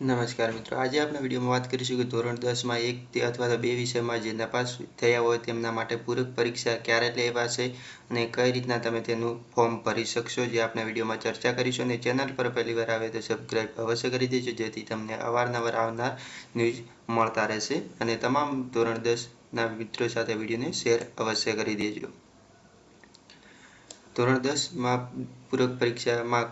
નમસ્કાર મિત્રો, આજે આપણે વિડીયોમાં વાત કરીશું કે ધોરણ દસમાં એક અથવા તો બે વિષયમાં જે નપાસ થયા હોય તેમના માટે પૂરક પરીક્ષા ક્યારે લેવાશે અને કઈ રીતના તમે તેનું ફોર્મ ભરી શકશો જે આપણે વિડીયોમાં ચર્ચા કરીશું અને ચેનલ પર પહેલી વાર આવે તો સબસ્ક્રાઈબ અવશ્ય કરી દેજો, જેથી તમને અવારનવાર આવનાર ન્યૂઝ મળતા રહેશે. અને તમામ ધોરણ દસના મિત્રો સાથે વિડીયોને શેર અવશ્ય કરી દેજો. ધોરણ દસમાં પૂરક પરીક્ષામાં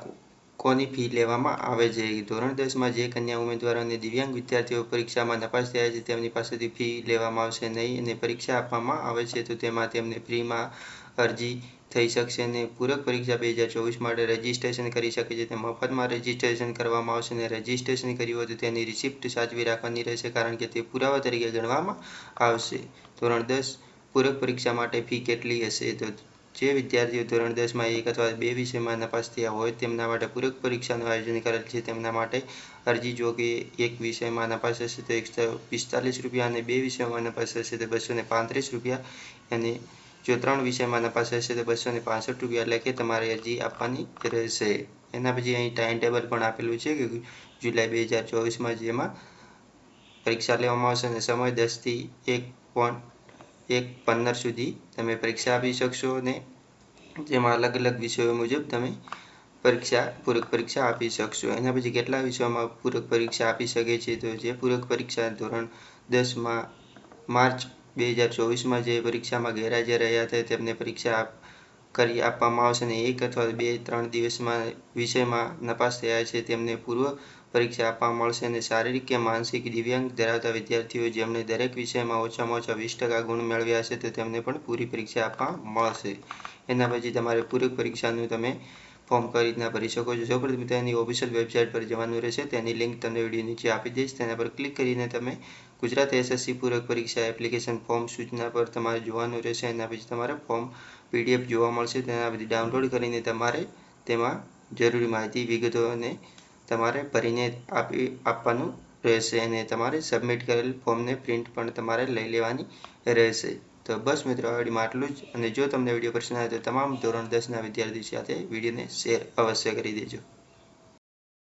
કોની ફી લેવામાં આવે છે? ધોરણ દસમાં જે કન્યા ઉમેદવારો અને દિવ્યાંગ વિદ્યાર્થીઓ પરીક્ષામાં નપાસ થયા છે, તેમની પાસેથી ફી લેવામાં આવશે નહીં અને પરીક્ષા આપવામાં આવે છે, તો તેમાં તેમને ફ્રીમાં અરજી થઈ શકશે અને પૂરક પરીક્ષા બે હજાર ચોવીસ માટે રજીસ્ટ્રેશન કરી શકે છે. તે મફતમાં રજીસ્ટ્રેશન કરવામાં આવશે અને રજીસ્ટ્રેશન કર્યું હોય તો તેની રિસિપ્ટ સાચવી રાખવાની રહેશે, કારણ કે તે પુરાવા તરીકે ગણવામાં આવશે. ધોરણ દસ, પૂરક પરીક્ષા માટે ફી કેટલી હશે? તો જે વિદ્યાર્થીઓ ધોરણ દસમાં એક અથવા બે વિષયમાં નપાસ થયા હોય તેમના માટે પૂરક પરીક્ષાનું આયોજન કરેલ છે. તેમના માટે અરજી જો કે એક વિષયમાં નપાસ હશે તો એકસો પિસ્તાલીસ રૂપિયા અને બે વિષયમાં નપાસ હશે તો બસો પાંત્રીસ રૂપિયા. અને જો ત્રણ વિષયમાં નપાસ હશે તો બસો પાસઠ રૂપિયા. એટલે તમારે અરજી આપવાની રહેશે. એના પછી અહીં ટાઈમ ટેબલ પણ આપેલું છે કે જુલાઈ બે હજાર ચોવીસમાં જેમાં પરીક્ષા લેવામાં આવશે અને સમય દસથી એક પોઈન્ટ એક પંદર સુધી તમે પરીક્ષા આપી શકશો અને જેમાં અલગ અલગ વિષયો મુજબ તમે પરીક્ષા, પૂરક પરીક્ષા આપી શકશો. એના પછી કેટલા વિષયોમાં પૂરક પરીક્ષા આપી શકે છે? તો જે પૂરક પરીક્ષા ધોરણ દસમાં માર્ચ બે હજાર ચોવીસમાં જે પરીક્ષામાં ગેરહાજર રહ્યા હતા, તેમને પરીક્ષા કરી આપવામાં આવશે અને એક અથવા બે, ત્રણ દિવસમાં વિષયમાં નપાસ થયા છે તેમને પૂર્વ પરીક્ષા આપવામાં મળશે અને શારીરિક કે માનસિક દિવ્યાંગ ધરાવતા વિદ્યાર્થીઓ જેમણે દરેક વિષયમાં ઓછામાં ઓછા વીસ ટકા ગુણ મેળવ્યા છે તો તેમને પણ પૂરી પરીક્ષા આપવા મળશે. એના પછી તમારે પૂરક પરીક્ષાનું તમે ફોર્મ કઈ રીતના ભરી શકો છો? સૌપ્રથમ તેની ઓફિશિયલ વેબસાઇટ પર જવાનું રહેશે. તેની લિંક તમને વીડિયો નીચે આપી દઈશ. તેના પર ક્લિક કરીને તમે ગુજરાત એસએસસી પૂરક પરીક્ષા એપ્લિકેશન ફોર્મ સૂચના પર તમારે જોવાનું રહેશે. એના પછી તમારે ફોર્મ પીડીએફ જોવા મળશે. તેના પછી ડાઉનલોડ કરીને તમારે તેમાં જરૂરી માહિતી વિગતોને તમારે ભરીને આપી, આપવાનું રહેશે. અને તમારે સબમિટ કરેલ ફોર્મને પ્રિન્ટ પણ તમારે લઈ લેવાની રહેશે. તો બસ મિત્રો, આ વિડીયોમાં આટલું જ. અને જો તમને વીડિયો પસંદ આવે તો તમામ ધોરણ દસના વિદ્યાર્થી સાથે વિડીયોને શેર અવશ્ય કરી દેજો.